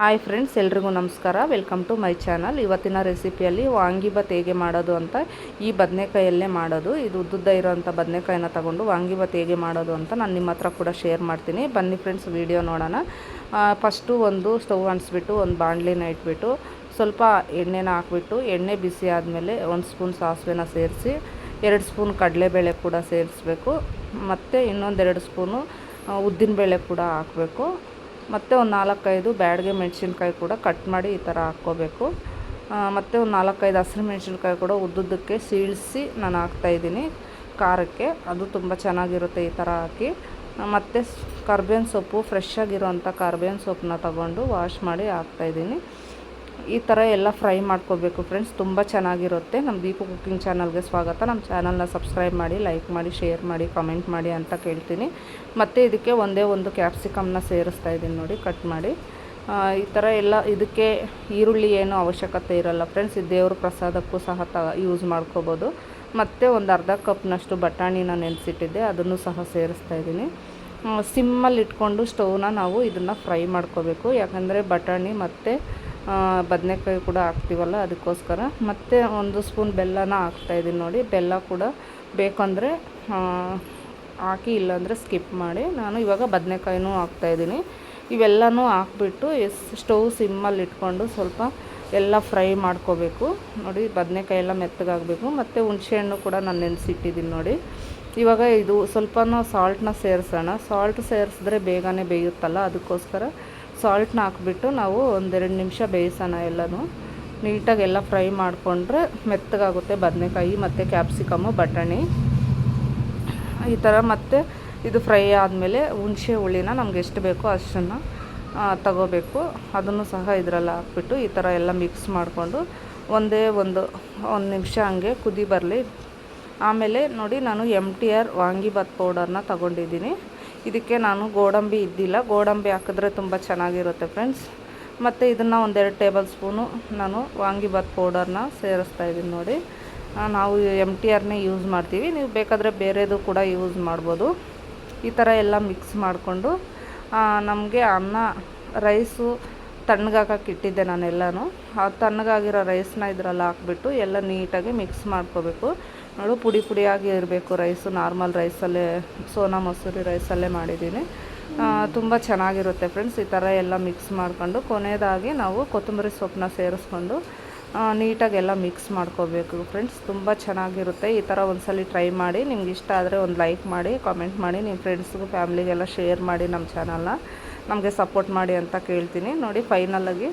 Hi friends, ಎಲ್ರಿಗೂ ನಮಸ್ಕಾರ. Welcome to my channel. ಇವತ್ತಿನ ರೆಸಿಪಿಯಲ್ಲಿ ವಾಂಗಿಬಾತ್ ಹೇಗೆ ಮಾಡೋದು ಅಂತ ಈ ಬದನೆಕಾಯಲ್ಲೇ ಮಾಡೋದು. ಇದು ಉದ್ದುದ್ದ ಇರೋವಂಥ ಬದನೆಕಾಯಿನ ತಗೊಂಡು ವಾಂಗಿಬಾತ್ ಹೇಗೆ ಮಾಡೋದು ಅಂತ ನಾನು ನಿಮ್ಮ ಹತ್ರ ಕೂಡ ಶೇರ್ ಮಾಡ್ತೀನಿ. ಬನ್ನಿ ಫ್ರೆಂಡ್ಸ್, ವಿಡಿಯೋ ನೋಡೋಣ. ಫಸ್ಟು ಒಂದು ಸ್ಟವ್ ಅಂಟಿಸ್ಬಿಟ್ಟು, ಒಂದು ಬಾಣಲಿನ ಇಟ್ಬಿಟ್ಟು, ಸ್ವಲ್ಪ ಎಣ್ಣೆನ ಹಾಕ್ಬಿಟ್ಟು, ಎಣ್ಣೆ ಬಿಸಿ ಆದಮೇಲೆ ಒಂದು ಸ್ಪೂನ್ ಸಾಸಿವೆನ ಸೇರಿಸಿ, ಎರಡು ಸ್ಪೂನ್ ಕಡಲೆಬೇಳೆ ಕೂಡ ಸೇರಿಸ್ಬೇಕು. ಮತ್ತು ಇನ್ನೊಂದೆರಡು ಸ್ಪೂನು ಉದ್ದಿನಬೇಳೆ ಕೂಡ ಹಾಕಬೇಕು. ಮತ್ತು ಒಂದು ನಾಲ್ಕೈದು ಬ್ಯಾಡ್ಗೆ ಮೆಣಸಿನ್ಕಾಯಿ ಕೂಡ ಕಟ್ ಮಾಡಿ ಈ ಥರ ಹಾಕ್ಕೋಬೇಕು. ಮತ್ತು ಒಂದು ನಾಲ್ಕೈದು ಹಸಿರು ಮೆಣಸಿನ್ಕಾಯಿ ಕೂಡ ಉದ್ದುದ್ದಕ್ಕೆ ಸೀಳಿಸಿ ನಾನು ಹಾಕ್ತಾಯಿದ್ದೀನಿ ಖಾರಕ್ಕೆ ಅದು ತುಂಬ ಚೆನ್ನಾಗಿರುತ್ತೆ ಈ ಥರ ಹಾಕಿ. ಮತ್ತು ಕರ್ಬೇವಿನ ಸೊಪ್ಪು ಫ್ರೆಶ್ ಕರ್ಬೇವಿನ ಸೊಪ್ಪನ್ನ ತಗೊಂಡು ವಾಶ್ ಮಾಡಿ ಹಾಕ್ತಾಯಿದ್ದೀನಿ ಈ ಥರ ಎಲ್ಲ ಫ್ರೈ ಮಾಡ್ಕೋಬೇಕು ಫ್ರೆಂಡ್ಸ್ ತುಂಬ ಚೆನ್ನಾಗಿರುತ್ತೆ. ನಮ್ಮ ದೀಪು ಕುಕ್ಕಿಂಗ್ ಚಾನಲ್ಗೆ ಸ್ವಾಗತ. ನಮ್ಮ ಚಾನಲ್ನ ಸಬ್ಸ್ಕ್ರೈಬ್ ಮಾಡಿ ಲೈಕ್ ಮಾಡಿ ಶೇರ್ ಮಾಡಿ ಕಮೆಂಟ್ ಮಾಡಿ ಅಂತ ಕೇಳ್ತೀನಿ. ಮತ್ತು ಇದಕ್ಕೆ ಒಂದೇ ಒಂದು ಕ್ಯಾಪ್ಸಿಕಮ್ನ ಸೇರಿಸ್ತಾ ಇದ್ದೀನಿ ನೋಡಿ ಕಟ್ ಮಾಡಿ. ಈ ಥರ ಎಲ್ಲ ಇದಕ್ಕೆ ಈರುಳ್ಳಿ ಏನು ಅವಶ್ಯಕತೆ ಇರಲ್ಲ ಫ್ರೆಂಡ್ಸ್ ಇದು ದೇವ್ರ ಪ್ರಸಾದಕ್ಕೂ ಸಹ ತ ಯೂಸ್ ಮಾಡ್ಕೋಬೋದು. ಮತ್ತು ಒಂದು ಅರ್ಧ ಕಪ್ನಷ್ಟು ಬಟಾಣಿನ ನೆನೆಸಿಟ್ಟಿದ್ದೆ, ಅದನ್ನು ಸಹ ಸೇರಿಸ್ತಾ ಇದ್ದೀನಿ. ಸಿಮ್ಮಲ್ಲಿ ಇಟ್ಕೊಂಡು ಸ್ಟೌವ್ನ ನಾವು ಇದನ್ನು ಫ್ರೈ ಮಾಡ್ಕೋಬೇಕು. ಯಾಕಂದರೆ ಬಟಾಣಿ ಮತ್ತು ಬದನೆಕಾಯಿ ಕೂಡ ಹಾಕ್ತೀವಲ್ಲ, ಅದಕ್ಕೋಸ್ಕರ. ಮತ್ತು ಒಂದು ಸ್ಪೂನ್ ಬೆಲ್ಲನ ಹಾಕ್ತಾಯಿದ್ದೀನಿ ನೋಡಿ. ಬೆಲ್ಲ ಕೂಡ ಬೇಕಂದರೆ ಹಾಕಿ ಇಲ್ಲಾಂದರೆ ಸ್ಕಿಪ್ ಮಾಡಿ. ನಾನು ಇವಾಗ ಬದನೆಕಾಯಿನೂ ಹಾಕ್ತಾಯಿದ್ದೀನಿ ಇವೆಲ್ಲನೂ ಹಾಕ್ಬಿಟ್ಟು ಎಸ್, ಸ್ಟವ್ ಸಿಮ್ಮಲ್ಲಿ ಇಟ್ಕೊಂಡು ಸ್ವಲ್ಪ ಎಲ್ಲ ಫ್ರೈ ಮಾಡ್ಕೋಬೇಕು. ನೋಡಿ ಬದನೆಕಾಯಿ ಎಲ್ಲ ಮೆತ್ತಗಾಗಬೇಕು. ಮತ್ತು ಹುಣಸೆಹಣ್ಣು ಕೂಡ ನಾನು ನೆನೆಸಿಟ್ಟಿದ್ದೀನಿ ನೋಡಿ. ಇವಾಗ ಇದು ಸ್ವಲ್ಪನೂ ಸಾಲ್ಟನ್ನ ಸೇರಿಸೋಣ. ಸಾಲ್ಟ್ ಸೇರಿಸಿದ್ರೆ ಬೇಗನೆ ಬೇಯುತ್ತಲ್ಲ, ಅದಕ್ಕೋಸ್ಕರ ಸಾಲ್ಟ್ನ ಹಾಕ್ಬಿಟ್ಟು ನಾವು ಒಂದೆರಡು ನಿಮಿಷ ಬೇಯಿಸೋಣ ಎಲ್ಲನೂ. ನೀಟಾಗಿ ಎಲ್ಲ ಫ್ರೈ ಮಾಡಿಕೊಂಡ್ರೆ ಮೆತ್ತಗಾಗುತ್ತೆ ಬದನೆಕಾಯಿ ಮತ್ತು ಕ್ಯಾಪ್ಸಿಕಮ್ಮು, ಬಟಾಣಿ. ಈ ಥರ ಮತ್ತು ಇದು ಫ್ರೈ ಆದಮೇಲೆ ಹುಣಸೆ ಹುಳಿನ ನಮ್ಗೆ ಎಷ್ಟು ಬೇಕೋ ಅಷ್ಟನ್ನು ತಗೋಬೇಕು. ಅದನ್ನು ಸಹ ಇದರಲ್ಲಿ ಹಾಕ್ಬಿಟ್ಟು ಈ ಥರ ಎಲ್ಲ ಮಿಕ್ಸ್ ಮಾಡಿಕೊಂಡು ಒಂದೇ ಒಂದು ಒಂದು ನಿಮಿಷ ಹಂಗೆ ಕುದಿ ಬರಲಿ. ಆಮೇಲೆ ನೋಡಿ ನಾನು ಎಂ ಟಿ ಆರ್ ವಾಂಗಿಭಾತ್ ಪೌಡರ್ನ ತಗೊಂಡಿದ್ದೀನಿ. ಇದಕ್ಕೆ ನಾನು ಗೋಡಂಬಿ ಇದ್ದಿಲ್ಲ. ಗೋಡಂಬಿ ಹಾಕಿದ್ರೆ ತುಂಬ ಚೆನ್ನಾಗಿರುತ್ತೆ ಫ್ರೆಂಡ್ಸ್. ಮತ್ತು ಇದನ್ನು ಒಂದೆರಡು ಟೇಬಲ್ ಸ್ಪೂನು ನಾನು ವಾಂಗಿಬಾತ್ ಪೌಡರ್ನ ಸೇರಿಸ್ತಾ ಇದ್ದೀನಿ ನೋಡಿ. ನಾವು ಎಂ ಟಿ ಆರ್ನೇ ಯೂಸ್ ಮಾಡ್ತೀವಿ. ನೀವು ಬೇಕಾದರೆ ಬೇರೆದು ಕೂಡ ಯೂಸ್ ಮಾಡ್ಬೋದು. ಈ ಥರ ಎಲ್ಲ ಮಿಕ್ಸ್ ಮಾಡಿಕೊಂಡು ನಮಗೆ ಅನ್ನ, ರೈಸು ತಣ್ಣಗಾಕಕ್ಕೆ ಇಟ್ಟಿದ್ದೆ ನಾನೆಲ್ಲನೂ. ಆ ತಣ್ಣಗಾಗಿರೋ ರೈಸ್ನ ಇದರಲ್ಲಿ ಹಾಕ್ಬಿಟ್ಟು ಎಲ್ಲ ನೀಟಾಗಿ ಮಿಕ್ಸ್ ಮಾಡ್ಕೋಬೇಕು. ನೋಡು, ಪುಡಿ ಪುಡಿಯಾಗಿ ಇರಬೇಕು ರೈಸು. ನಾರ್ಮಲ್ ರೈಸಲ್ಲೇ, ಸೋನಾ ಮಸೂರಿ ರೈಸಲ್ಲೇ ಮಾಡಿದ್ದೀನಿ. ತುಂಬ ಚೆನ್ನಾಗಿರುತ್ತೆ ಫ್ರೆಂಡ್ಸ್ ಈ ಥರ ಎಲ್ಲ ಮಿಕ್ಸ್ ಮಾಡ್ಕೊಂಡು ಕೊನೆಯದಾಗಿ ನಾವು ಕೊತ್ತಂಬರಿ ಸೊಪ್ಪನ್ನ ಸೇರಿಸ್ಕೊಂಡು ನೀಟಾಗಿ ಎಲ್ಲ ಮಿಕ್ಸ್ ಮಾಡ್ಕೋಬೇಕು ಫ್ರೆಂಡ್ಸ್ ತುಂಬ ಚೆನ್ನಾಗಿರುತ್ತೆ. ಈ ಥರ ಒಂದ್ಸಲ ಟ್ರೈ ಮಾಡಿ, ನಿಮ್ಗೆ ಇಷ್ಟ ಆದರೆ ಒಂದು ಲೈಕ್ ಮಾಡಿ ಕಾಮೆಂಟ್ ಮಾಡಿ ನಿಮ್ಮ ಫ್ರೆಂಡ್ಸ್ಗೂ ಫ್ಯಾಮ್ಲಿಗೆಲ್ಲ ಶೇರ್ ಮಾಡಿ ನಮ್ಮ ಚಾನಲ್ನ ನಮಗೆ ಸಪೋರ್ಟ್ ಮಾಡಿ ಅಂತ ಕೇಳ್ತೀನಿ. ನೋಡಿ ಫೈನಲಾಗಿ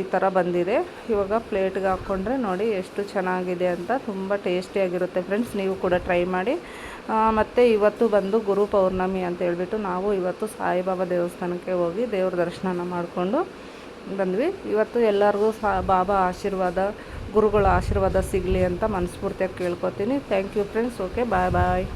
ಈ ಥರ ಬಂದಿದೆ. ಇವಾಗ ಪ್ಲೇಟ್ಗೆ ಹಾಕ್ಕೊಂಡ್ರೆ ನೋಡಿ ಎಷ್ಟು ಚೆನ್ನಾಗಿದೆ ಅಂತ ತುಂಬ ಟೇಸ್ಟಿಯಾಗಿರುತ್ತೆ ಫ್ರೆಂಡ್ಸ್ ನೀವು ಕೂಡ ಟ್ರೈ ಮಾಡಿ. ಮತ್ತು ಇವತ್ತು ಬಂದು ಗುರು ಪೌರ್ಣಮಿ ಅಂತ ಹೇಳ್ಬಿಟ್ಟು ನಾವು ಇವತ್ತು ಸಾಯಿಬಾಬಾ ದೇವಸ್ಥಾನಕ್ಕೆ ಹೋಗಿ ದೇವ್ರ ದರ್ಶನ ಮಾಡಿಕೊಂಡು ಬಂದ್ವಿ. ಇವತ್ತು ಎಲ್ಲರಿಗೂ ಸಾ, ಬಾಬಾ ಆಶೀರ್ವಾದ, ಗುರುಗಳ ಆಶೀರ್ವಾದ ಸಿಗಲಿ ಅಂತ ಮನಸ್ಫೂರ್ತಿಯಾಗಿ ಕೇಳ್ಕೊತೀನಿ. Thank you friends okay bye bye